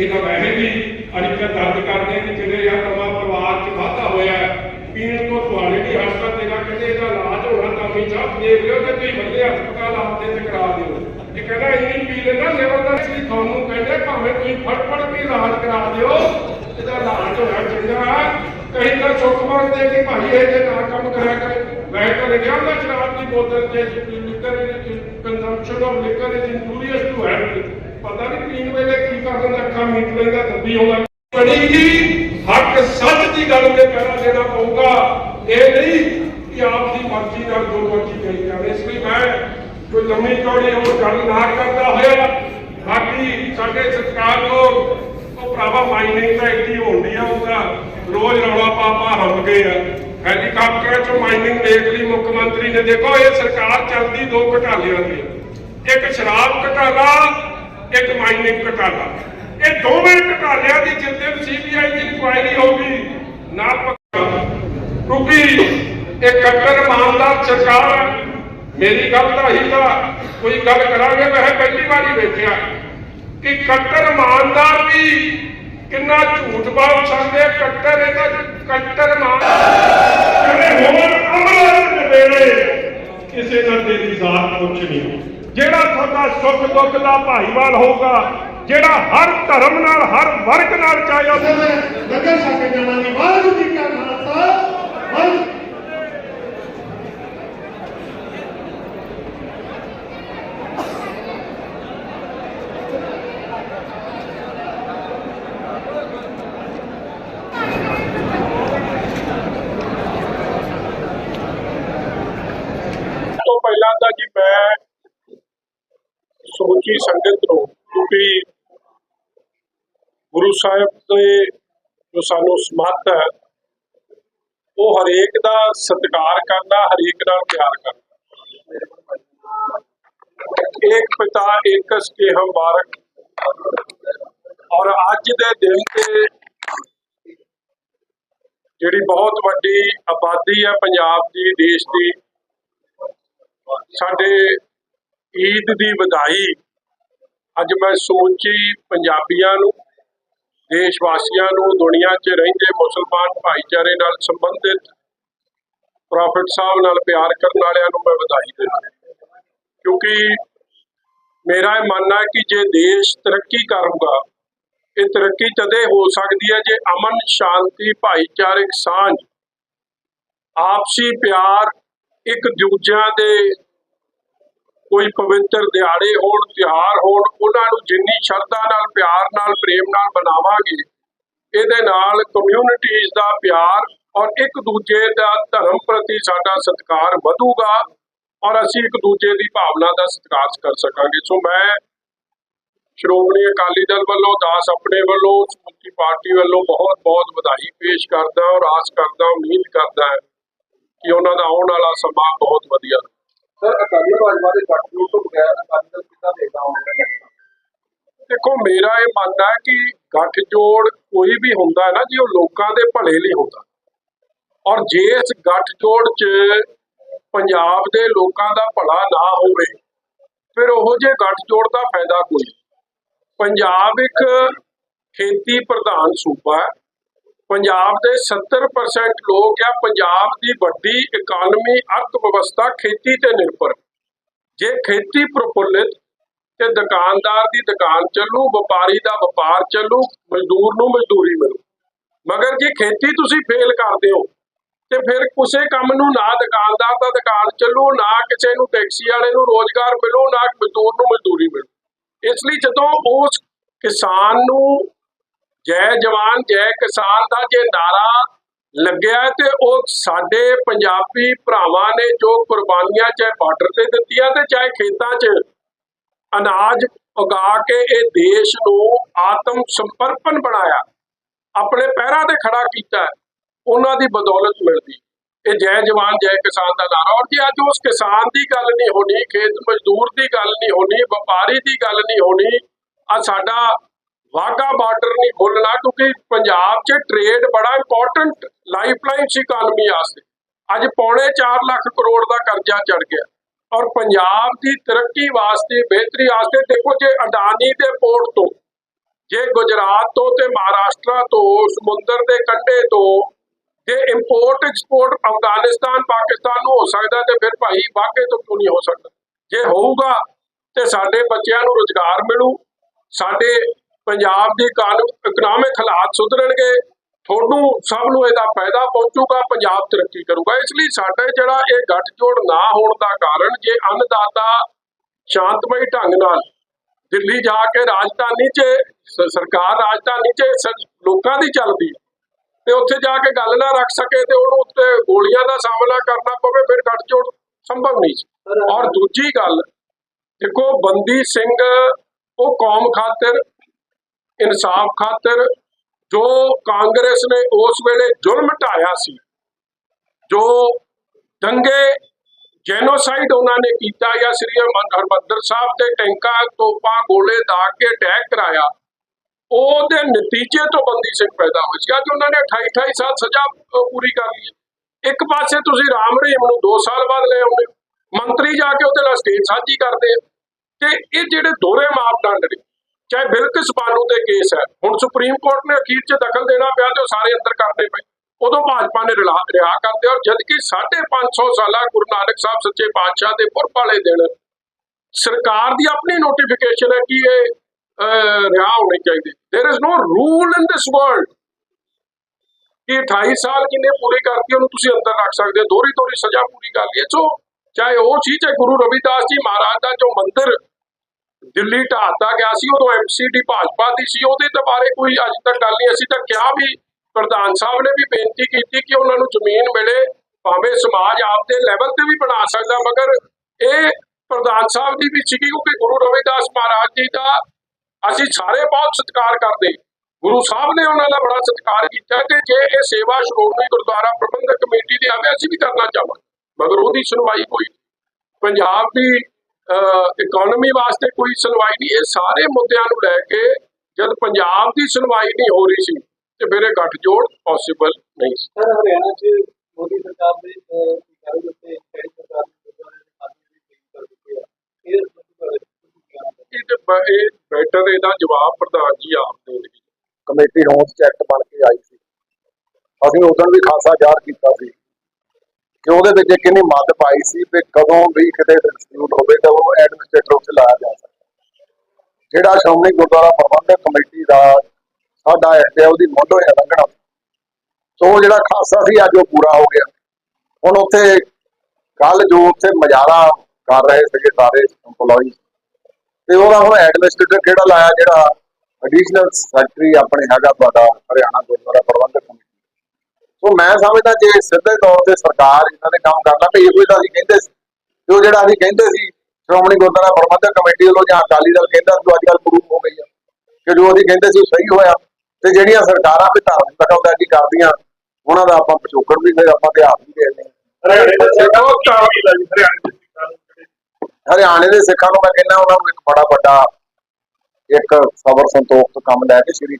ਇਹਨਾਂ ਵੈਸੇ ਵੀ ਅੱਜ ਕੱਲ੍ਹ ਕਰਦੇ ਕਿ ਜਿਹੜੇ ਆ ਨਵਾਂ ਪਰਿਵਾਰ 'ਚ ਵਾਧਾ ਹੋਇਆ ਪੀਣ ਤੋਂ ਤੁਹਾਡੇ ਵੀ ਹਸਪਤਾਲ ਦੇਣਾ ਕਹਿੰਦੇ ਇਹਦਾ ਇਲਾਜ ਹੋਣਾ ਤਾਂ ਵੀ ਸਾਹਿਬ ਦੇਖ ਲਿਓ ਤੇ ਤੁਸੀਂ ਬੰਦੇ ਹਸਪਤਾਲ ਆਪਦੇ ਤੇ ਕਰਾ ਦਿਓ। ਇਹ ਕਹਿੰਦਾ ਇੰਨੀ ਪੀ ਲੈਂਦਾ ਲੈਵਲ ਦਾ ਸੀ ਤੁਹਾਨੂੰ ਕਹਿੰਦੇ ਭਾਵੇਂ ਤੁਸੀਂ ਫੜ ਫੜ ਕੇ ਇਲਾਜ ਕਰਾ ਦਿਓ, ਇਹਦਾ ਇਲਾਜ ਹੋਣਾ ਚਾਹੀਦਾ ਕਹੀਂ ਤਾਂ ਸੁਖਮਨ ਦੇ ਕੇ ਭਾਈ ਇਹ ਜੇ ਨਾ ਕੰਮ ਕਰਿਆ ਕਰੇ। ਮੈਂ ਤਾਂ ਲਿਖਿਆ ਹੁੰਦਾ, ਸ਼ਰਾਬ ਦੀ ਬੋਤਲ ਤੇ liquor consumption of liquor is injurious to health ਪਤਾ ਨਹੀਂ ਪੀਣ ਵੇਲੇ ਕੀ ਕਰ ਦਿੰਦਾ, ਅੱਖਾਂ ਮੀਟ ਲੈਂਦਾ ਦੱਬੀ ਆਉਂਦਾ। ਬੜੀ ਜੀ ਹੱਕ ਸੱਚ ਦੀ ਗੱਲ ਤੇ ਪਹਿਰਾ ਦੇਣਾ ਪਊਗਾ। ਇਹ ਨਹੀਂ ਕਿ ਆਪ ਦੀ ਮਰਜ਼ੀ ਨਾਲ ਜੋ ਮਰਜ਼ੀ ਕਰੀ ਜਾਵੇ। ਇਸ ਲਈ ਮੈਂ ਕੋਈ ਲੰਮੀ ਚੌੜੀ ਉਹ ਗੱਲ ਨਾ ਕਰਦਾ ਹੋਇਆ, ਬਾਕੀ ਸਾਡੇ ਸਰਕਾਰ ਲੋਕ, ਉਹ ਭਰਾਵਾ ਮਾਈਨਿੰਗ ਤਾਂ ਇੱਡੀ ਹੁੰਦੀ ਆ ਉਹਦਾ ਰੋਜ਼ ਰੌਲਾ ਪਾ ਪਾ ਹੰਮ ਗਏ ਆ। ਹੈਲੀਕਾਪਟਰਾਂ ਚੋਂ ਮਾਈਨਿੰਗ ਦੇਖ ਲਈ ਮੁੱਖ ਮੰਤਰੀ ਨੇ ਦੇਖੋ, ਇਹ ਸਰਕਾਰ ਚੱਲਦੀ ਦੋ ਘਟਾਲਿਆਂ ਦੀ। ਇੱਕ ਸ਼ਰਾਬ ਘਟਾਲਾ ਇੱਕ ਮਾਈਨਿੰਗ ਘਟਾਲਾ ਇਹ ਦੋਵੇਂ ਘਟਾਲਿਆਂ ਦੀ ਜਿੱਦਨ ਸੀਬੀਆਈ ਦੀ ਇਨਕੁਆਇਰੀ ਹੋਊਗੀ। ਨਾ ਪੱਕਾ। ਕਿਉਂਕਿ ਇਹ ਕੱਟਰ ਇਮਾਨਦਾਰ ਸਰਕਾਰ, ਮੇਰੀ ਗੱਲ ਤਾਂ ਹੀ ਤਾਂ ਕੋਈ ਗੱਲ ਕਰਾਂਗੇ ਮੈਂ ਪਹਿਲੀ ਵਾਰੀ ਵੇਖਿਆ ਕਿ ਕੱਟਰ ਇਮਾਨਦਾਰ ਵੀ ਕਿੰਨਾ ਝੂਠ ਬੋਲ ਸਕਦੇ ਆ। ਕੱਟਰ ਇਹ ਤਾਂ ਕੱਟਰ ਇਮਾਨ ਜਿਹੜੇ ਹੋਰ ਅਮਰ ਨਵੇੜੇ ਕਿਸੇ ਦਾ ਤੇਰੀ ਜ਼ਾਤ ਕੁਛ ਨਹੀਂ ਜਿਹੜਾ ਤੁਹਾਡਾ ਸੁੱਖ ਦੁੱਖ ਦਾ ਭਾਈਵਾਲ ਹੋਊਗਾ ਜਿਹੜਾ ਹਰ ਧਰਮ ਨਾਲ ਹਰ ਵਰਗ ਨਾਲ ਚਾਹੇ ਉਹਦੇ ਲੰਗਰ ਛਕ ਜਾਣਾ ਨਹੀਂ ਵਾਹਿਗੁਰੂ ਜੀ ਕਾ ਖਾਲਸਾ ਵਾਹਿਗੁਰੂ ਤੋਂ ਪਹਿਲਾਂ ਤਾਂ ਜੀ ਮੈਂ ਸਮੁੱਚੀ ਸੰਗਤ ਨੂੰ ਕਿਉਂਕਿ ਗੁਰੂ ਸਾਹਿਬ ਦੇ ਜੋ ਸਾਨੂੰ ਸਮੱਤ ਹੈ, ਉਹ ਹਰੇਕ ਦਾ ਸਤਿਕਾਰ ਕਰਨਾ ਹਰੇਕ ਨਾਲ ਪਿਆਰ ਕਰਨਾ ਇੱਕ ਪਿਤਾ, ਇੱਕ ਕੇ ਹਮ ਬਾਰਕ ਔਰ ਅੱਜ ਦੇ ਦਿਨ ਤੇ ਜਿਹੜੀ ਬਹੁਤ ਵੱਡੀ ਆਬਾਦੀ ਹੈ ਪੰਜਾਬ ਦੀ, ਦੇਸ਼ ਦੀ, ਸਾਡੇ ਈਦ ਦੀ ਵਧਾਈ। ਅੱਜ ਮੈਂ ਸਮੁੱਚੀ ਪੰਜਾਬੀਆਂ ਨੂੰ ਦੇਸ਼ ਵਾਸੀਆਂ ਨੂੰ, ਦੁਨੀਆ 'ਚ ਰਹਿੰਦੇ ਮੁਸਲਮਾਨ ਭਾਈਚਾਰੇ ਨਾਲ ਸੰਬੰਧਿਤ ਪ੍ਰੋਫਿਟ ਸਾਹਿਬ ਨਾਲ ਪਿਆਰ ਕਰਨ ਵਾਲਿਆਂ ਨੂੰ ਮੈਂ ਵਧਾਈ ਦਿੰਦਾ ਕਿਉਂਕਿ ਮੇਰਾ ਇਹ ਮੰਨਣਾ ਹੈ ਕਿ ਜੇ ਦੇਸ਼ ਤਰੱਕੀ ਕਰੂਗਾ, ਇਹ ਤਰੱਕੀ ਤਦੇ ਹੋ ਸਕਦੀ ਹੈ ਜੇ ਅਮਨ, ਸ਼ਾਂਤੀ, ਭਾਈਚਾਰਕ ਸਾਂਝ, ਆਪਸੀ ਪਿਆਰ ਇੱਕ ਦੂਜਿਆਂ ਦੇ ਕੋਈ ਪਵਿੱਤਰ ਦਿਹਾੜੇ ਹੋਣ, ਤਿਉਹਾਰ ਹੋਣ, ਉਹਨਾਂ ਨੂੰ ਜਿੰਨੀ ਸ਼ਰਧਾ ਨਾਲ, ਪਿਆਰ ਨਾਲ, ਪ੍ਰੇਮ ਨਾਲ ਮਨਾਵਾਂਗੇ, ਇਹਦੇ ਨਾਲ ਕਮਿਊਨਿਟੀਜ਼ ਦਾ ਪਿਆਰ ਔਰ ਇੱਕ ਦੂਜੇ ਦਾ ਧਰਮ ਪ੍ਰਤੀ ਸਾਡਾ ਸਤਿਕਾਰ ਵਧੂਗਾ ਔਰ ਅਸੀਂ ਇੱਕ ਦੂਜੇ ਦੀ ਭਾਵਨਾ ਦਾ ਸਤਿਕਾਰ ਕਰ ਸਕਾਂਗੇ। ਸੋ ਮੈਂ ਸ਼੍ਰੋਮਣੀ ਅਕਾਲੀ ਦਲ ਵੱਲੋਂ, ਦਾਸ ਆਪਣੇ ਵੱਲੋਂ, ਸਮੁੱਚੀ ਪਾਰਟੀ ਵੱਲੋਂ ਬਹੁਤ ਬਹੁਤ ਵਧਾਈ ਪੇਸ਼ ਕਰਦਾ ਔਰ ਆਸ ਕਰਦਾ, ਉਮੀਦ ਕਰਦਾ ਕਿ ਉਹਨਾਂ ਦਾ ਆਉਣ ਵਾਲਾ ਸਮਾਂ ਬਹੁਤ ਵਧੀਆ ਸਰ, ਅਕਾਲੀ ਭਾਜਪਾ ਦੇ ਗੱਠਜੋੜ ਤੋਂ ਬਗੈਰ ਅਕਾਲੀ ਦਲ ਕਿੱਦਾਂ ਦੇਖਦਾ ਹੋਵੇਗਾ ਦੇਖੋ, ਮੇਰਾ ਇਹ ਮੰਨਣਾ ਹੈ ਕਿ ਗੱਠਜੋੜ ਕੋਈ ਵੀ ਹੁੰਦਾ ਹੈ ਨਾ, ਜੀ ਉਹ ਲੋਕਾਂ ਦੇ ਭਲੇ ਲਈ ਹੁੰਦਾ। ਔਰ ਜੇ ਇਸ ਗੱਠਜੋੜ 'ਚ ਪੰਜਾਬ ਦੇ ਲੋਕਾਂ ਦਾ ਭਲਾ ਨਾ ਹੋਵੇ, ਫਿਰ ਉਹ ਜੇ ਗੱਠਜੋੜ ਦਾ ਫਾਇਦਾ ਕੋਈ ਪੰਜਾਬ ਇੱਕ ਖੇਤੀ ਪ੍ਰਧਾਨ ਸੂਬਾ ਹੈ। ਪੰਜਾਬ ਦੇ 70% ਲੋਕ ਆ, ਪੰਜਾਬ ਦੀ ਵੱਡੀ ਇਕਾਨਮੀ ਅਰਥ ਵਿਵਸਥਾ ਖੇਤੀ ਤੇ ਨਿਰਭਰ। ਜੇ ਖੇਤੀ ਪ੍ਰਫੁੱਲਿਤ ਤੇ ਦੁਕਾਨਦਾਰ ਦੀ ਦੁਕਾਨ ਚੱਲੂ, ਵਪਾਰੀ ਦਾ ਵਪਾਰ ਚੱਲੂ, ਮਜ਼ਦੂਰ ਨੂੰ ਮਜ਼ਦੂਰੀ ਮਿਲੂ। ਮਗਰ ਜੇ ਖੇਤੀ ਤੁਸੀਂ ਫੇਲ ਕਰਦੇ ਹੋ, ਤੇ ਫਿਰ ਕਿਸੇ ਕੰਮ ਨੂੰ ਨਾ ਦੁਕਾਨਦਾਰ ਦਾ ਦੁਕਾਨ ਚੱਲੂ, ਨਾ ਕਿਸੇ ਨੂੰ ਟੈਕਸੀ ਵਾਲੇ ਨੂੰ ਰੋਜ਼ਗਾਰ ਮਿਲੂ, ਨਾ ਮਜ਼ਦੂਰ ਨੂੰ ਮਜ਼ਦੂਰੀ ਮਿਲੂ। ਇਸ ਲਈ ਜਦੋਂ ਉਸ ਕਿਸਾਨ ਨੂੰ ਜੈ ਜਵਾਨ, ਜੈ ਕਿਸਾਨ ਦਾ ਜੇ ਨਾਰਾ ਲੱਗਿਆ ਤੇ ਉਹ ਸਾਡੇ ਪੰਜਾਬੀ ਭਰਾਵਾਂ ਨੇ ਜੋ ਕੁਰਬਾਨੀਆਂ ਚਾਹੇ ਬਾਰਡਰ ਤੇ ਦਿੱਤੀਆਂ ਤੇ ਚਾਹੇ ਖੇਤਾਂ 'ਚ ਅਨਾਜ ਉਗਾ ਕੇ ਇਹ ਦੇਸ਼ ਨੂੰ ਆਤਮ ਸਮਰਪਣ ਬਣਾਇਆ, ਆਪਣੇ ਪੈਰਾਂ ਤੇ ਖੜਾ ਕੀਤਾ, ਉਹਨਾਂ ਦੀ ਬਦੌਲਤ ਮਿਲਦੀ। ਇਹ ਜੈ ਜਵਾਨ, ਜੈ ਕਿਸਾਨ ਦਾ ਨਾਰਾ। ਔਰ ਜੇ ਅੱਜ ਉਸ ਕਿਸਾਨ ਦੀ ਗੱਲ ਨਹੀਂ ਹੋਣੀ, ਖੇਤ ਮਜ਼ਦੂਰ ਦੀ ਗੱਲ ਨਹੀਂ ਹੋਣੀ, ਵਪਾਰੀ ਦੀ ਗੱਲ ਨਹੀਂ ਹੋਣੀ ਆ ਸਾਡਾ ਵਾਗਾ ਬਾਰਡਰ ਨਹੀਂ ਖੋਲਣਾ ਕਿਉਂਕਿ ਪੰਜਾਬ 'ਚ ਟ੍ਰੇਡ ਬੜਾ ਇੰਪੋਰਟੈਂਟ ਲਾਈਫਲਾਈਨ ਸੀ ਇਕਾਨਮੀ ਵਾਸਤੇ। ਅੱਜ ਪੌਣੇ 4 ਲੱਖ ਕਰੋੜ ਦਾ ਕਰਜ਼ਾ ਚੜ ਗਿਆ। ਔਰ ਪੰਜਾਬ ਦੀ ਤਰੱਕੀ ਵਾਸਤੇ, ਬਿਹਤਰੀ ਵਾਸਤੇ ਦੇਖੋ ਜੇ ਅਡਾਨੀ ਦੇ ਪੋਰਟ ਤੋਂ, ਜੇ ਗੁਜਰਾਤ ਤੋਂ ਤੇ ਮਹਾਰਾਸ਼ਟਰ ਤੋਂ, ਸਮੁੰਦਰ ਦੇ ਕੰਢੇ ਤੋਂ ਜੇ ਇੰਪੋਰਟ ਐਕਸਪੋਰਟ ਅਫਗਾਨਿਸਤਾਨ, ਪਾਕਿਸਤਾਨ ਨੂੰ ਹੋ ਸਕਦਾ ਤੇ ਫਿਰ ਭਾਈ ਵਾਕੇ ਤੋਂ ਕਿਉਂ ਨਹੀਂ ਹੋ ਸਕਦਾ? ਜੇ ਹੋਊਗਾ ਤੇ ਸਾਡੇ ਬੱਚਿਆਂ ਨੂੰ ਰੋਜ਼ਗਾਰ ਮਿਲੂ, ਸਾਡੇ ਪੰਜਾਬ ਦੀ ਇਕਨੋਮਿਕ ਹਾਲਾਤ ਸੁਧਰਨਗੇ, ਤੁਹਾਨੂੰ ਸਭ ਨੂੰ ਇਹਦਾ ਫਾਇਦਾ ਪਹੁੰਚੂਗਾ, ਪੰਜਾਬ ਤਰੱਕੀ ਕਰੂਗਾ ਇਸ ਲਈ ਸਾਡਾ ਜਿਹੜਾ ਇਹ ਗੱਠਜੋੜ ਨਾ ਹੋਣ ਦਾ ਕਾਰਨ, ਜੇ ਅੰਨਦਾਤਾ ਸ਼ਾਂਤਮਈ ਢੰਗ ਨਾਲ ਦਿੱਲੀ ਜਾ ਕੇ ਰਾਜਧਾਨੀ 'ਚ ਸਰਕਾਰ ਰਾਜਧਾਨੀ 'ਚ ਲੋਕਾਂ ਦੀ ਚੱਲਦੀ, ਤੇ ਉੱਥੇ ਜਾ ਕੇ ਗੱਲ ਨਾ ਰੱਖ ਸਕੇ ਤੇ ਉਹਨੂੰ ਉੱਤੇ ਗੋਲੀਆਂ ਦਾ ਸਾਹਮਣਾ ਕਰਨਾ ਪਵੇ, ਫਿਰ ਗੱਠਜੋੜ ਸੰਭਵ ਨਹੀਂ ਸੀ। ਔਰ ਦੂਜੀ ਗੱਲ, ਦੇਖੋ, ਬੰਦੀ ਸਿੰਘ, ਉਹ ਕੌਮ ਖਾਤਰ ਇਨਸਾਫ ਖਾਤਰ ਜੋ ਕਾਂਗਰਸ ਨੇ ਉਸ ਵੇਲੇ ਜ਼ੁਲਮ ਢਾਇਆ ਸੀ, ਜੋ ਦੰਗੇ, ਜੈਨੋਸਾਈਡ ਉਹਨਾਂ ਨੇ ਕੀਤਾ ਜਾਂ ਸ੍ਰੀ ਹਰਿਮੰ- ਹਰਿਮੰਦਰ ਸਾਹਿਬ ਤੇ ਟੈਂਕਾਂ ਤੋਪਾ, ਗੋਲੇ ਦਾਗ ਕੇ ਅਟੈਕ ਕਰਾਇਆ, ਉਹਦੇ ਨਤੀਜੇ ਤੋਂ ਬੰਦੀ ਸਿੰਘ ਪੈਦਾ ਹੋਏ ਸੀ ਕਿ ਉਹਨਾਂ ਨੇ 28 28 ਸਾਲ ਸਜ਼ਾ ਪੂਰੀ ਕਰ ਲਈ ਇੱਕ ਪਾਸੇ ਤੁਸੀਂ ਰਾਮ ਰਹੀਮ ਨੂੰ 2 ਸਾਲ ਬਾਅਦ ਲੈ ਆਉਂਦੇ ਹੋ। ਮੰਤਰੀ ਜਾ ਕੇ ਉਹਦੇ ਨਾਲ ਸਟੇਜ ਸਾਂਝੀ ਕਰਦੇ ਆ, ਤੇ ਇਹ ਜਿਹੜੇ ਦੋਹਰੇ ਮਾਪਦੰਡ ਨੇ ਚਾਹੇ ਬਿਲਕਿਸ ਬਾਨੂ ਦੇ ਕੇਸ ਹੈ ਹੁਣ ਸੁਪਰੀਮ ਕੋਰਟ ਨੇ ਅਖੀਰ 'ਚ ਦਖਲ ਦੇਣਾ ਪਿਆ ਤੇ ਉਹ ਸਾਰੇ ਅੰਦਰ ਕਰਨੇ ਪਏ ਉਦੋਂ ਭਾਜਪਾ ਨੇ ਰਿਲਾ- ਰਿਹਾ ਕਰਦੇ ਔਰ ਜਦ ਕਿ 550 ਸਾਲਾ ਗੁਰੂ ਨਾਨਕ ਸਾਹਿਬ ਸੱਚੇ ਪਾਤਸ਼ਾਹ ਦੇ ਪੁਰਬ ਵਾਲੇ ਦਿਨ ਸਰਕਾਰ ਦੀ ਆਪਣੀ ਨੋਟੀਫਿਕੇਸ਼ਨ ਹੈ ਕਿ ਇਹ ਅਹ, ਰਿਹਾ ਹੋਣੇ ਚਾਹੀਦੇ there is no rule in this world ਕਿ 28 ਸਾਲ ਜਿਹਨੇ ਪੂਰੀ ਕਰਤੀ ਉਹਨੂੰ ਤੁਸੀਂ ਅੰਦਰ ਰੱਖ ਸਕਦੇ ਹੋ ਦੋਹਰੀ ਦੋਹਰੀ ਸਜ਼ਾ ਪੂਰੀ ਕਰ ਲਈ ਸੋ ਚਾਹੇ ਉਹ ਸੀ ਚਾਹੇ ਗੁਰੂ ਰਵਿਦਾਸ ਜੀ ਮਹਾਰਾਜ ਦਾ ਜੋ ਮੰਦਿਰ ਦਿੱਲੀ ਢਾਤਾ ਗਿਆ ਸੀ, ਉਦੋਂ ਐਮਸੀਡੀ ਭਾਜਪਾ ਦੀ ਸੀ, ਉਹਦੇ ਤੇ ਬਾਰੇ ਕੋਈ ਅੱਜ ਤੱਕ ਗੱਲ ਨਹੀਂ, ਅਸੀਂ ਤਾਂ ਕਿਹਾ ਵੀ ਪ੍ਰਧਾਨ ਸਾਹਿਬ ਨੇ ਵੀ ਬੇਨਤੀ ਕੀਤੀ ਕਿ ਉਹਨਾਂ ਨੂੰ ਜ਼ਮੀਨ ਮਿਲੇ, ਭਾਵੇਂ ਸਮਾਜ ਆਪਦੇ ਲੈਵਲ ਤੇ ਵੀ ਬਣਾ ਸਕਦਾ, ਮਗਰ ਇਹ ਪ੍ਰਧਾਨ ਸਾਹਿਬ ਦੀ ਵੀ ਸੀਗੀ, ਕਿਉਂਕਿ ਗੁਰੂ ਰਵਿਦਾਸ ਮਹਾਰਾਜ ਜੀ ਦਾ ਅਸੀਂ ਸਾਰੇ ਬਹੁਤ ਸਤਿਕਾਰ ਕਰਦੇ ਗੁਰੂ ਸਾਹਿਬ ਨੇ ਉਹਨਾਂ ਦਾ ਬੜਾ ਸਤਿਕਾਰ ਕੀਤਾ ਤੇ ਜੇ ਇਹ ਸੇਵਾ ਸ਼੍ਰੋਮਣੀ ਗੁਰਦੁਆਰਾ ਪ੍ਰਬੰਧਕ ਕਮੇਟੀ ਦੀ ਆਵੇ ਅਸੀਂ ਵੀ ਕਰਨਾ ਚਾਹਾਂਗੇ, ਮਗਰ ਉਹਦੀ ਸੁਣਵਾਈ ਕੋਈ ਨਹੀਂ। ਪੰਜਾਬ ਦੀ ਇਕਨੋਮੀ ਵਾਸਤੇ ਕੋਈ ਸੁਣਵਾਈ ਨਹੀਂ। ਇਹ ਸਾਰੇ ਮੁੱਦਿਆਂ ਨੂੰ ਲੈ ਕੇ ਜਦ ਪੰਜਾਬ ਦੀ ਸੁਣਵਾਈ ਨਹੀਂ ਹੋ ਰਹੀ ਸੀ ਤੇ ਫਿਰ ਇਹ ਗੱਠਜੋੜ ਪੋਸੀਬਲ ਨਹੀਂ ਸੀ। ਸਰ ਹਰਿਆਣਾ 'ਚ ਮੋਦੀ ਸਰਕਾਰ ਦੇ ਉੱਤੇ ਸਰਕਾਰ ਇਹ ਬੈਟਰ ਇਹਦਾ ਜਵਾਬ ਪ੍ਰਧਾਨ ਜੀ ਆਪ ਦੇਣਗੇ। ਕਮੇਟੀ ਰੌਂਸ ਚੈੱਕ ਬਣ ਕੇ ਆਈ ਸੀ। ਅਸੀਂ ਉਦੋਂ ਵੀ ਖਾਸਾ ਜ਼ਾਹਰ ਕੀਤਾ ਸੀ। ਕਿ ਉਹਦੇ ਵਿੱਚ ਇੱਕ ਇੰਨੀ ਮੱਦ ਪਾਈ ਸੀ ਕਿ ਕਦੋਂ ਵੀ ਕਿਤੇ ਡਿਸਪਿਊਟ ਹੋਵੇ ਤਾਂ ਉਹ ਐਡਮਿਨਿਸਟ੍ਰੇਟਰ ਉੱਤੇ ਲਾਇਆ ਜਾ ਸਕਦਾ। ਜਿਹੜਾ ਸ਼੍ਰੋਮਣੀ ਗੁਰਦੁਆਰਾ ਪ੍ਰਬੰਧਕ ਕਮੇਟੀ ਦਾ ਸਾਡਾ ਐਕਟ ਹੈ ਉਹਦੀ ਮੁੱਢ ਹੋਇਆ ਲੰਘਣਾ ਸੋ ਜਿਹੜਾ ਖਾਸਾ ਸੀ ਅੱਜ ਉਹ ਪੂਰਾ ਹੋ ਗਿਆ। ਹੁਣ ਉੱਥੇ ਕੱਲ ਜੋ ਉੱਥੇ ਮਜ਼ਾਰਾ ਕਰ ਰਹੇ ਸੀਗੇ ਸਾਰੇ EMPLOYEES, ਤੇ ਉਹਦਾ ਹੁਣ ਐਡਮਿਨਿਸਟ੍ਰੇਟਰ ਕਿਹੜਾ ਲਾਇਆ ਜਿਹੜਾ ਐਡੀਸ਼ਨਲ ਸੈਕਟਰੀ ਆਪਣੇ ਹੈਗਾ ਤੁਹਾਡਾ ਹਰਿਆਣਾ ਗੁਰਦੁਆਰਾ ਪ੍ਰਬੰਧਕ ਸੋ ਮੈਂ ਸਮਝਦਾ ਜੇ ਸਿੱਧੇ ਤੌਰ ਤੇ ਸਰਕਾਰ ਇਹਨਾਂ ਦੇ ਕੰਮ ਕਰਨਾ ਤੇ ਇਹੋ ਹੀ ਤਾਂ ਅਸੀਂ ਕਹਿੰਦੇ ਸੀ। ਉਹ ਜਿਹੜਾ ਅਸੀਂ ਕਹਿੰਦੇ ਸੀ ਸ਼੍ਰੋਮਣੀ ਗੁਰਦੁਆਰਾ ਪ੍ਰਬੰਧਕ ਕਮੇਟੀ ਵੱਲੋਂ ਜਾਂ ਅਕਾਲੀ ਦਲ ਕਹਿੰਦਾ ਸੀ ਅੱਜ ਕੱਲ੍ਹ ਪ੍ਰੂਫ ਹੋ ਗਈ ਆ। ਕਿ ਜੋ ਅਸੀਂ ਕਹਿੰਦੇ ਸੀ ਸਹੀ ਹੋਇਆ। ਤੇ ਜਿਹੜੀਆਂ ਸਰਕਾਰਾਂ ਵੀ ਧਾਰਮਿਕ ਦਖਲਅੰਦਾਜ਼ੀ ਕਰਦੀਆਂ ਉਹਨਾਂ ਦਾ ਆਪਾਂ ਪਿਛੋਕੜ ਵੀ ਫਿਰ ਆਪਾਂ ਇਤਿਹਾਸ ਵੀ ਹਾਂ। ਹਰਿਆਣੇ ਦੇ ਸਿੱਖਾਂ ਨੂੰ ਮੈਂ ਕਹਿੰਦਾ ਉਹਨਾਂ ਨੂੰ ਇੱਕ ਬੜਾ ਵੱਡਾ ਇੱਕ ਸਬਰ ਸੰਤੋਖ ਤੋਂ ਕੰਮ ਲੈ ਕੇ ਸ਼੍ਰੀ